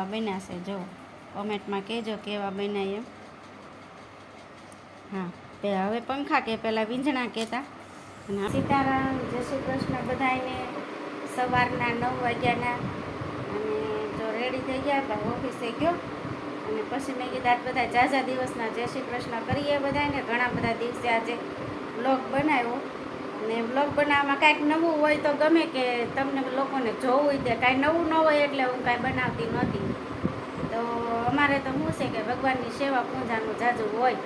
આવા બન્યા છે, જો. કોમેન્ટમાં કહેજો કેવા બન્યા એમ. હા હવે પંખા કે પહેલાં વીંઝણા કહેતા. અને સીતારામ, જય કૃષ્ણ બધાને સવારના નવ વાગ્યાના. અને જો રેડી થઈ ગયા, તો ઓફિસે ગયો. અને પછી મેં કીધા બધા ઝાઝા દિવસના જય શ્રી કૃષ્ણ કરીએ બધાને ઘણા બધા દિવસે આજે બ્લોગ બનાવ્યો. ને બ્લોગ બનાવવામાં કાંઈક નવું હોય તો ગમે કે તમને લોકોને જોવું હોય તે કાંઈ નવું ન હોય એટલે હું કાંઈ બનાવતી નહોતી. તો અમારે તો શું છે કે ભગવાનની સેવા પૂજાનું જાજુ હોય.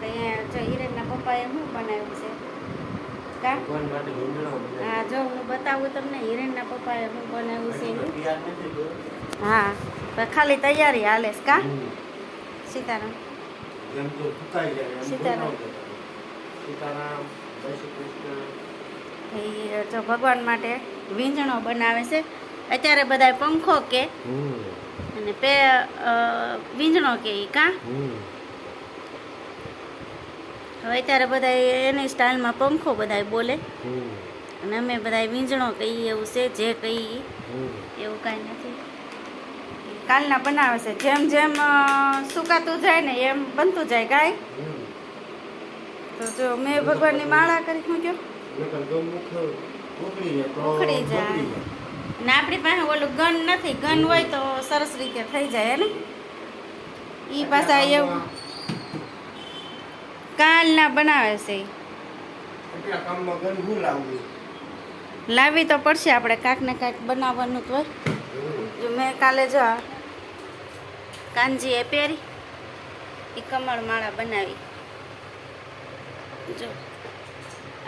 તો જો હિરેનના પપ્પાએ શું બનાવ્યું છે. હા જો હું બતાવું તમને હિરેનના પપ્પાએ શું બનાવ્યું છે. હા તો ખાલી તૈયારી હાલે કા? સીતારામ. સીતારામ. સીતારામ જો ભગવાન માટે વીંજણો બનાવે છે. અત્યારે બધાય પંખો કે અને પે વીંજણો કે ઈ કા? હવે અત્યારે બધા એની સ્ટાઇલમાં પંખો બધાય બોલે. અને અમે બધા વીંજણો કહીએ એવું છે, જે કહીએ એવું કાંઈ નથી. કાલના બનાવે છે. જેમ જેમ સુકાતું જાય ને એમ બનતું જાય કાંઈ. તો જો મેં ભગવાનની માળા કરી શું ગૌમુખ ઉખડી જાય. ને આપણી પાસે ઓલું ગન નથી ગન હોય તો સરસ રીતે થઈ જાય ને? એ પાછા એવું કાલના બનાવે છે લાવવી તો પડશે આપણે કાંક ને કાંઈક બનાવવાનું તો મેં કાલે જો આ કાનજીએ પહેરી એ કમળ માળા બનાવી. જો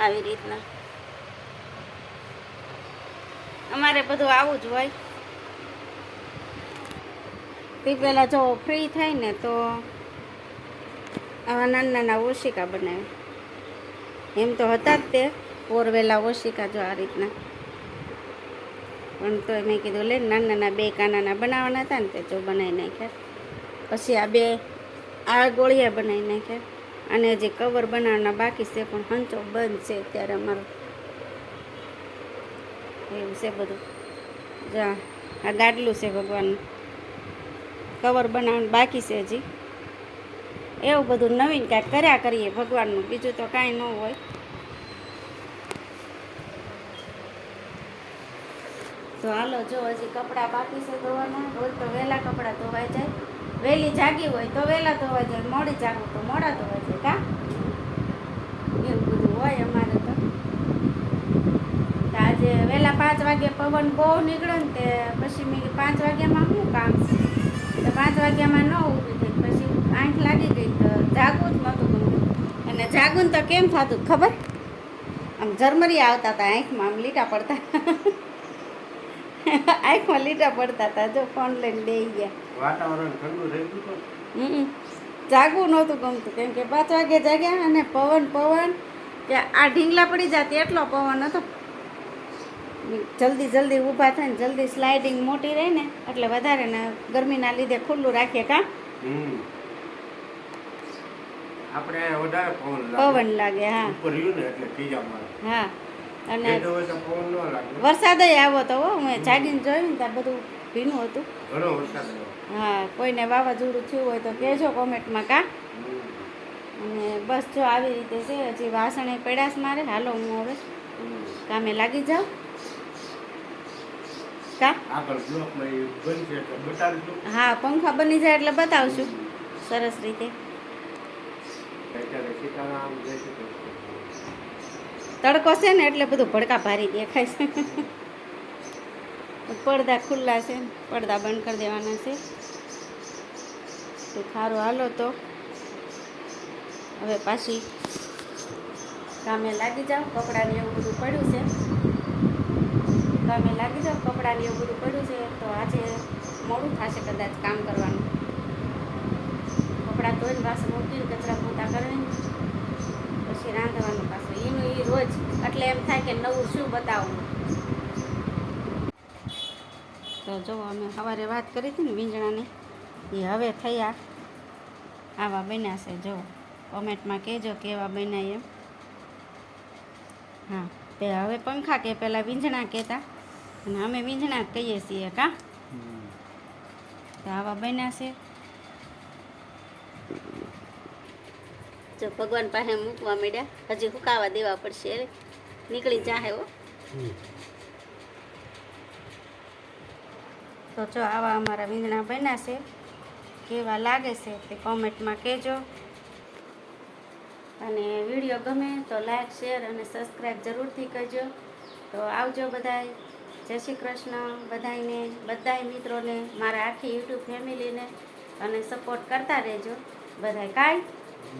આવી રીતના. અમારે બધું આવું જ હોય. તે પહેલાં જો ફ્રી થાય ને તો આવા નાના નાના ઓશિકા બનાવે. એમ તો હતા જ તે પોરવેલા ઓશિકા જો આ રીતના. પણ તો મેં કીધું, લે, નાના નાના બે કાનાના બનાવવાના હતા ને તે જો બનાવી નાખ્યા. પછી આ બે આ ગોળિયા બનાવી નાખ્યા. અને જે કવર બનાવવાના બાકી છે, પણ હંચો બંધ છે ત્યારે અમારો. એવું છે બધું. જા, આ ગાડલું છે ભગવાનનું કવર બનાવવાનું બાકી છે હજી. એવું બધું નવીન કાંઈક કર્યા કરીએ ભગવાનનું. બીજું તો કાંઈ ન હોય. તો હાલો, જો હજી કપડાં બાકી છે ધોવાના. રોજ તો વહેલા કપડાં ધોવાઈ જાય. વહેલી જાગી હોય તો વહેલા ધોવાઈ જાય. મોડી જાગવું તો મોડા ધોવાઈ જાય, કા એવું બધું હોય અમારે તો તો આજે વહેલા પાંચ વાગે પવન બહુ નીકળે ને તે પછી મેં પાંચ વાગ્યામાં શું કામ તો પાંચ વાગ્યામાં ન ઊભી થઈ પછી આંખ લાગી ગઈ તો જાગવું જ નહોતું ગમતું. અને જાગું તો કેમ થતું ખબર? આમ ઝરમરી આવતા હતા આંખમાં આમ લીટા પડતા. આંખમાં લીટા પડતા હતા જો ફોન લઈને બે ગયા. વાતાવરણ ઠંડુ. જાગવું નહોતું ગમતું કેમ કે પાંચ વાગે જાગ્યા અને પવન પવન કે આ ઢીંગલા પડી જતી એટલો પવન હતો. જલ્દી જલ્દી ઊભા થઈને જલ્દી સ્લાઇડિંગ મોટી રહે ને એટલે વધારે ને ગરમીના લીધે ખુલ્લું રાખીએ કા? આપણે વધારે પવન લાગે. પવન લાગે હા. ઉપર રહ્યું ને એટલે ત્રીજા માળે. હા. અને પવન ન લાગે. વરસાદ આવ્યો તો હો મેં જાગીને જોયું ને ત્યાં બધું ભીનું હતું. ઘણો વરસાદ હા કોઈને વાવાઝોડું થયું હોય તો કહેજો કોમેન્ટમાં કાં. અને બસ જો આવી રીતે છે હજી વાસણે પેડાશ મારે. હાલો હું હવે કામે લાગી જાઉં. કા હા પંખા બની જાય એટલે બતાવશું. સરસ રીતે. તડકો છે ને એટલે બધું ભડકા ભારી દેખાય છે. પડદા ખુલ્લા છે પડદા બંધ કરી દેવાના છે. તો ખારું હાલો તો. હવે પાછી કામે લાગી જાઓ કપડાને એવું બધું પડ્યું છે. કામે લાગી જાઓ કપડાને એવું બધું પડ્યું છે, તો આજે મોડું થશે કદાચ કામ કરવાનું. કપડાં ધોઈને પાછું મૂકીને કચરા પોતા કરીને પછી રાંધવાનું પાછું. એનું એ રોજ, એટલે એમ થાય કે નવું શું બતાવવું તો જો, અમે સવારે વાત કરી હતી ને વીંજણાની, એ હવે થયા. આવા બન્યા છે, જો. કોમેન્ટમાં કહેજો કેવા બન્યા એમ. હા, તે હવે પંખા કે પહેલાં વીંજણા કહેતા. અને અમે વીંજણા જ કહીએ છીએ કા? તો આવા બન્યા છે. જો ભગવાન પાસે મૂકવા માંડ્યા. હજી હુકાવા દેવા પડશે નીકળી જાહે હો તો જો આવા અમારા વીંદણા બન્યા છે. કેવા લાગે છે તે કોમેન્ટમાં કહેજો. અને વીડિયો ગમે તો લાઈક શેર અને સબસ્ક્રાઈબ જરૂરથી કરજો. તો આવજો બધાય. જય શ્રી કૃષ્ણ. બધાયને, બધાય મિત્રોને, મારા આખી યુટ્યુબ ફેમિલીને અને સપોર્ટ કરતા રહેજો. બધાય કાંઈ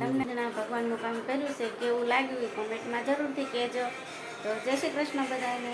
તમને ભગવાનનું કામ કર્યું છે, કેવું લાગ્યું એ કોમેન્ટમાં જરૂરથી કહેજો. તો જય શ્રી કૃષ્ણ બધાયને.